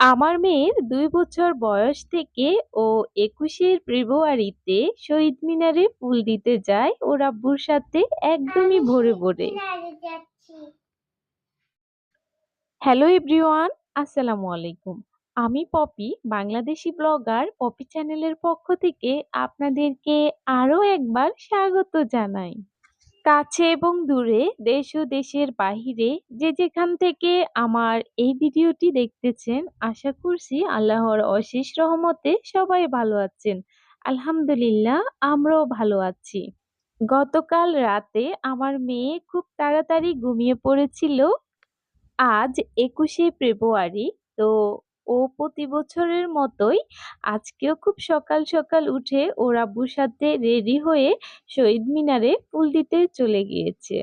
আমার মেয়ের দুই বছর বয়স থেকে ও ২১শে ফেব্রুয়ারিতে শহীদ মিনারে ফুল দিতে যায় ওর আব্বুর সাথে একদমই ভোরে, ভোরে। হ্যালো এভরিওয়ান, আসসালামু আলাইকুম। আমি পপি, বাংলাদেশি ব্লগার পপি চ্যানেলের পক্ষ থেকে আপনাদেরকে আরও একবার স্বাগত জানাই। কাছে এবং দূরে, দেশ ও দেশের বাহিরে যে যেখান থেকে আমার এই ভিডিওটি দেখতেছেন, আশা করছি আল্লাহর অশেষ রহমতে সবাই ভালো আছেন। আলহামদুলিল্লাহ আমরাও ভালো আছি। গতকাল রাতে আমার মেয়ে খুব তাড়াতাড়ি ঘুমিয়ে পড়েছিল। আজ ২১শে ফেব্রুয়ারি তো ও প্রতি বছরের মতোই আজকেও খুব সকাল সকাল উঠে ওর আব্বুর সাথে রেডি হয়ে শহীদ মিনারে ফুল দিতে চলে গিয়েছে।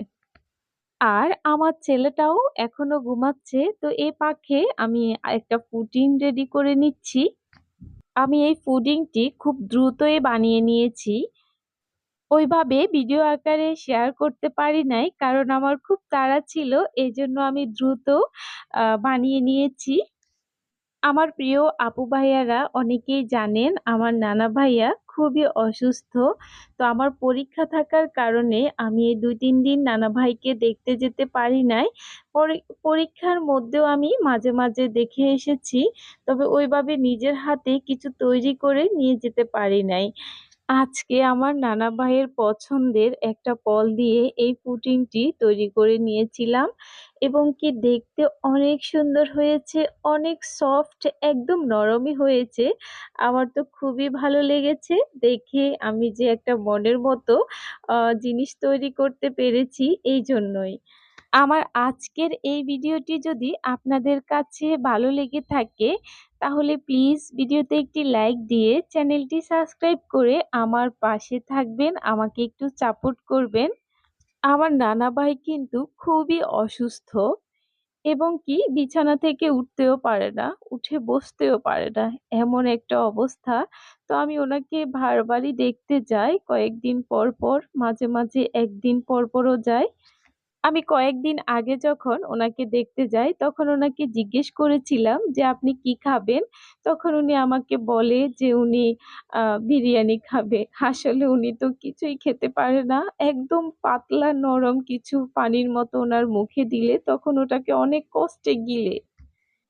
আর আমার ছেলেটাও এখনও ঘুমাচ্ছে, তো এ পাখে আমি একটা পুডিং রেডি করে নিচ্ছি। আমি এই পুডিংটি খুব দ্রুতই বানিয়ে নিয়েছি। ওইভাবে ভিডিও আকারে শেয়ার করতে পারি নাই, কারণ আমার খুব তাড়া ছিল এই জন্য আমি দ্রুত বানিয়ে নিয়েছি। আমার প্রিয় আপু ভাইয়ারা অনেকেই জানেন আমার নানা ভাইয়া খুবই অসুস্থ। তো আমার পরীক্ষা থাকার কারণে আমি এই দুই তিন দিন নানা ভাইকে দেখতে যেতে পারি নাই। পরীক্ষার মধ্যেও আমি মাঝে মাঝে দেখে এসেছি, তবে ওইভাবে নিজের হাতে কিছু তৈরি করে নিয়ে যেতে পারি নাই। আজকে আমার নানা ভাইয়ের পছন্দের একটা ফল দিয়ে এই পুডিংটি তৈরি করে নিয়েছিলাম এবং কি দেখতে অনেক সুন্দর হয়েছে, অনেক সফট, একদম নরমই হয়েছে। আমার তো খুবই ভালো লেগেছে। দেখে আমি যে একটা মনের মতো জিনিস তৈরি করতে পেরেছি এই জন্যই। আমার আজকের এই ভিডিওটি যদি আপনাদের কাছে ভালো লেগে থাকে, তাহলে প্লিজ ভিডিওতে একটি লাইক দিয়ে চ্যানেলটি সাবস্ক্রাইব করে আমার পাশে থাকবেন, আমাকে একটু সাপোর্ট করবেন। আমার নানা ভাই কিন্তু খুবই অসুস্থ এবং কি বিছানা থেকে উঠতেও পারে না, উঠে বসতেও পারে না, এমন একটা অবস্থা। তো আমি ওনাকে বারবারই দেখতে যাই, কয়েকদিন পর পর, মাঝে মাঝে একদিন পর পরও যাই। আমি কয়েকদিন আগে যখন ওনাকে দেখতে যাই, তখন ওনাকে জিজ্ঞেস করেছিলাম যে, আপনি কি খাবেন? তখন উনি আমাকে বলে যে, উনি বিরিয়ানি খাবে। আসলে উনি তো কিছুই খেতে পারে না। একদম পাতলা, নরম কিছু পানির মতো ওনার মুখে দিলে তখন ওটাকে অনেক কষ্টে গিলে।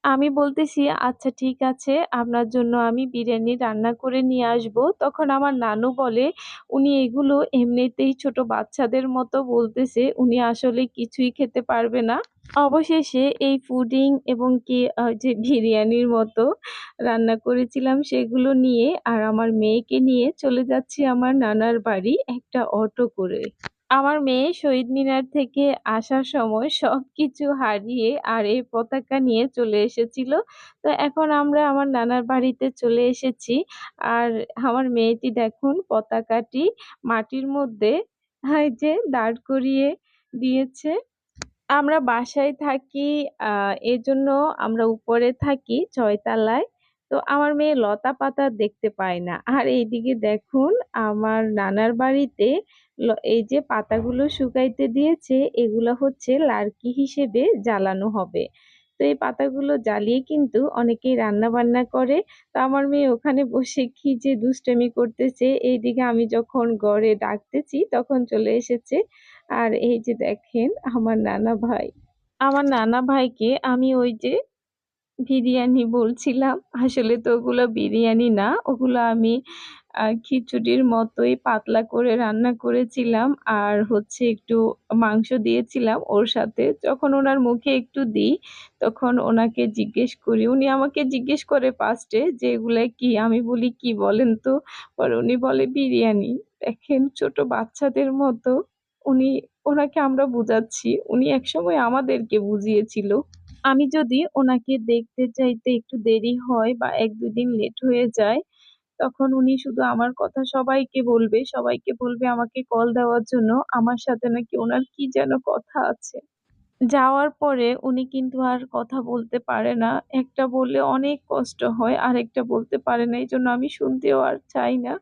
আমি বলতেছি আচ্ছা ঠিক আছে, আপনার জন্য আমি বিরিয়ানি রান্না করে নিয়ে আসব। তখন আমার নানু বলে, উনি এগুলো এমনিতেই ছোট বাচ্চাদের মতো বলতেছে, উনি আসলে কিছুই খেতে পারবে না। অবশেষে এই ফুডিং এবং কি যে বিরিয়ানির মতো রান্না করেছিলাম সেগুলো নিয়ে আর আমার মেয়েকে নিয়ে চলে যাচ্ছি আমার নানার বাড়ি একটা অটো করে। আমার মেয়ে শহীদ মিনার থেকে আসার সময় সব কিছু হারিয়ে আর এই পতাকা নিয়ে চলে এসেছিল। তো এখন আমরা আমার নানার বাড়িতে চলে এসেছি। আর আমার মেয়েটি দেখুন পতাকাটি মাটির মধ্যে যে দাঁড় করিয়ে দিয়েছে। আমরা বাসায় থাকি এজন্য আমরা উপরে থাকি ছয়তলায়। তো আমার মেয়ে লতা পাতা দেখতে পায় না। আর এইদিকে দেখুন আমার নানার বাড়িতে এই যে পাতাগুলো শুকাইতে দিয়েছে, এগুলো হচ্ছে লার্কি হিসেবে জ্বালানো হবে। তো এই পাতাগুলো জ্বালিয়ে কিন্তু অনেকেই রান্না বান্না করে। তো আমার মেয়ে ওখানে বসে কি যে দুষ্টামি করতেছে, এইদিকে আমি যখন গড়ে ডাকতেছি তখন চলে এসেছে। আর এই যে দেখেন আমার নানা ভাই। আমার নানা ভাইকে আমি ওই যে বিরিয়ানি বলছিলাম, আসলে তো ওগুলো বিরিয়ানি না, ওগুলো আমি খিচুড়ির মতোই পাতলা করে রান্না করেছিলাম আর হচ্ছে একটু মাংস দিয়েছিলাম ওর সাথে। যখন ওনার মুখে একটু দিই, তখন ওনাকে জিজ্ঞেস করি। উনি আমাকে জিজ্ঞেস করে ফার্স্টে যে, এগুলো কি? আমি বলি, কি বলেন তো? পর উনি বলে, বিরিয়ানি। দেখেন ছোট বাচ্চাদের মতো উনি, ওনাকে আমরা বুঝাচ্ছি। উনি একসময় আমাদেরকে বুঝিয়েছিল। আমি যদি ওনাকে দেখতে চাইতে একটু দেরি হয় বা এক দুদিন লেট হয়ে যায় তখন উনি শুধু আমার কথা সবাইকে বলবে সবাইকে বলবে আমাকে কল দেওয়ার জন্য, আমার সাথে নাকি ওনার কি যেন কথা আছে। যাওয়ার পরে উনি কিন্তু আর কথা বলতে পারে না। একটা বললে অনেক কষ্ট হয় আর একটা বলতে পারে না এই জন্য আমি শুনতেও আর চাই না।